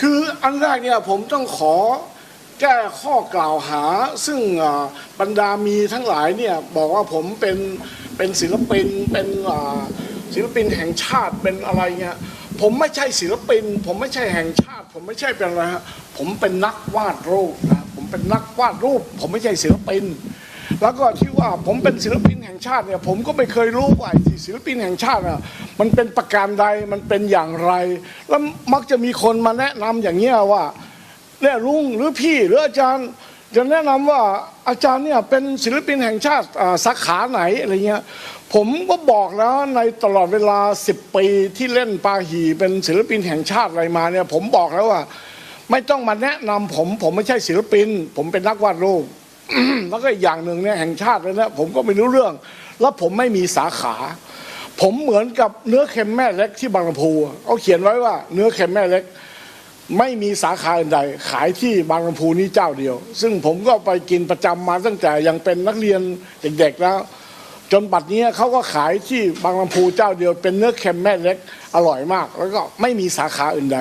คืออันแรกเนี่ยผมต้องขอแก้ข้อกล่าวหา ซึ่งบรรดามีทั้งหลายเนี่ยบอกว่าผมเป็นเป็นศิลปินเป็นศิลปินแห่งชาติเป็นอะไรเงี้ยผมไม่ใช่ศิลปิน ผมไม่ใช่แห่งชาติ ผมไม่ใช่เป็นอะไรฮะผมเป็นนักวาดรูปนะผมเป็นนักวาดรูป ผมไม่ใช่ศิลปิน แล้วก็ที่ว่าผมเป็นศิลปินแห่งชาติเนี่ยผมก็ไม่เคยรู้ว่าที่ศิลปินแห่งชาติอะมันเป็นประการใดมันเป็นอย่างไร แล้วมักจะมีคนมาแนะนำอย่างเงี้ยว่าเนี่ยลุงหรือพี่หรืออาจารย์จะแนะนำว่าอาจารย์เนี่ยเป็นศิลปินแห่งชาติสาขาไหนอะไรเงี้ยผมก็บอกแล้วในตลอดเวลา 10 ปีที่เล่นปาหีเป็นศิลปินแห่งชาติอะไรมาเนี่ยผมบอกแล้วว่า ไม่ต้องมาแนะนำผม ผมไม่ใช่ศิลปิน ผมเป็นนักวาดรูป แล้วก็อีกอย่างหนึ่งเนี่ยแห่งชาติเลยนะผมก็ไม่รู้เรื่อง แล้วผมไม่มีสาขา ผมเหมือนกับเนื้อเค็มแม่เล็กที่บางลำพูเขาเขียนไว้ว่า เนื้อเค็มแม่เล็ก ไม่มีสาขาอื่นใด ขายที่บางลำพูนี้เจ้าเดียว ซึ่งผมก็ไปกินประจำมาตั้งแต่ยังเป็นนักเรียนเด็กๆแล้ว จนบัดนี้เขาก็ขายที่บางลำพูเจ้าเดียว เป็นเนื้อเค็มแม่เล็กอร่อยมาก แล้วก็ไม่มีสาขาอื่นใด